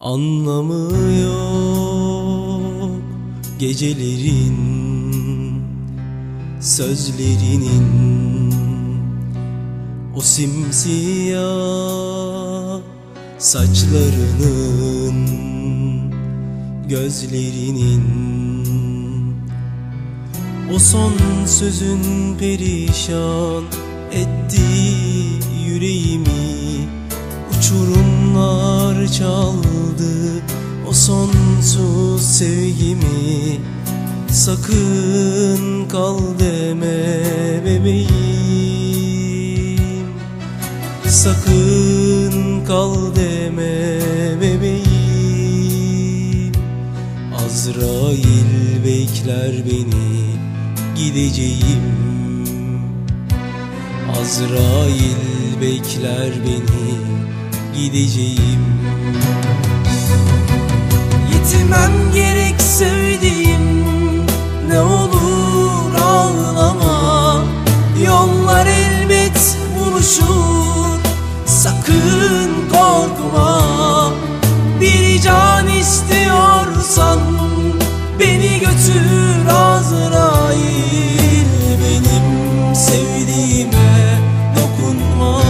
Anlamı yok gecelerin sözlerinin. O simsiyah saçlarının gözlerinin. O son sözün perişan etti yüreğimi Uçurumlar çaldı o sonsuz sevgimi. Sakın kal deme bebeğim. Sakın kal deme bebeğim. Azrail bekler beni gideceğim. Azrail bekler beni gideceğim Yitimem gerek sevdiğim ne olur ağlama. Yollar elbet buluşur sakın korkma. Bir can istiyorsan beni götür Azrail Benim sevdiğime dokunma.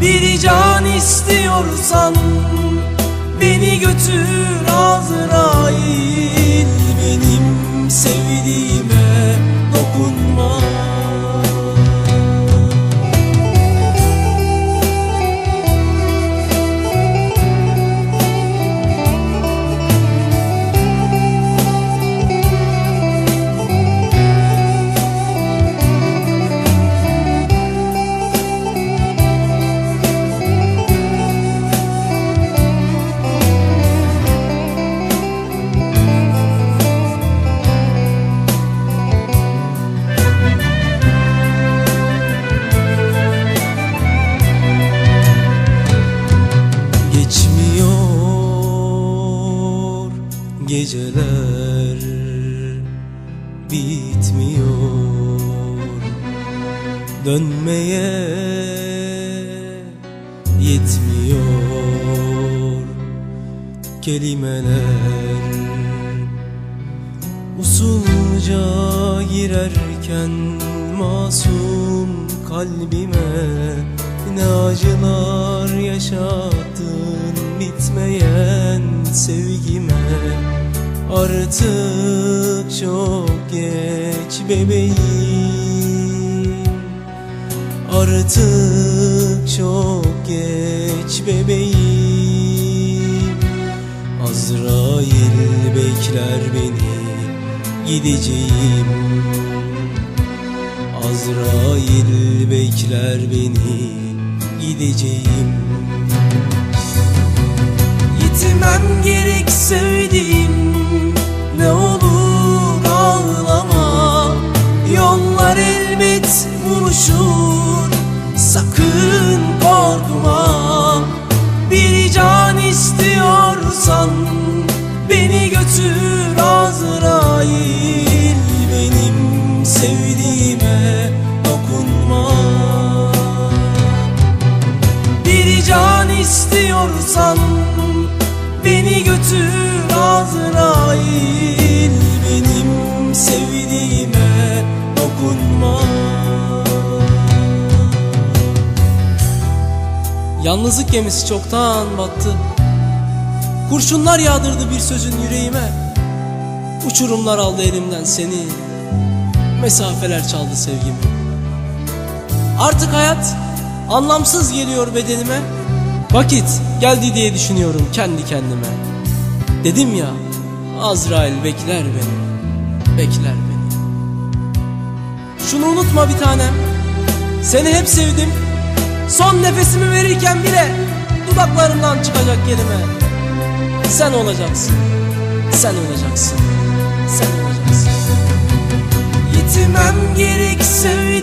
Bir can istiyorsan Beni götür Azrail geceler bitmiyor. Dönmeye yetmiyor. Kelimeler Usulca girerken masum kalbime Ne acılar yaşattın bitmeyen sevgime Artık çok geç bebeğim. Artık çok geç bebeğim. Azrail bekler beni gideceğim. Azrail bekler beni gideceğim. Yitimem gerek sevdiğime dokunma. Bir can istiyorsan Beni götür Azrail Benim sevdiğime dokunma. Yalnızlık gemisi çoktan battı. Kurşunlar yağdırdı bir sözün yüreğime. Uçurumlar aldı elimden seni Mesafeler çaldı sevgimi. Artık hayat anlamsız geliyor bedenime. Vakit geldi diye düşünüyorum kendi kendime. Dedim ya Azrail bekler beni Bekler beni. Şunu unutma bir tanem Seni hep sevdim. Son nefesimi verirken bile Dudaklarımdan çıkacak kelime Sen olacaksın Sen olacaksın Sen olacaksın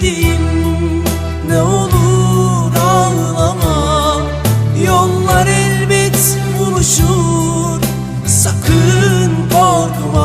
gideyim Ne olur ağlama. Yollar elbet buluşur. Sakın korkma.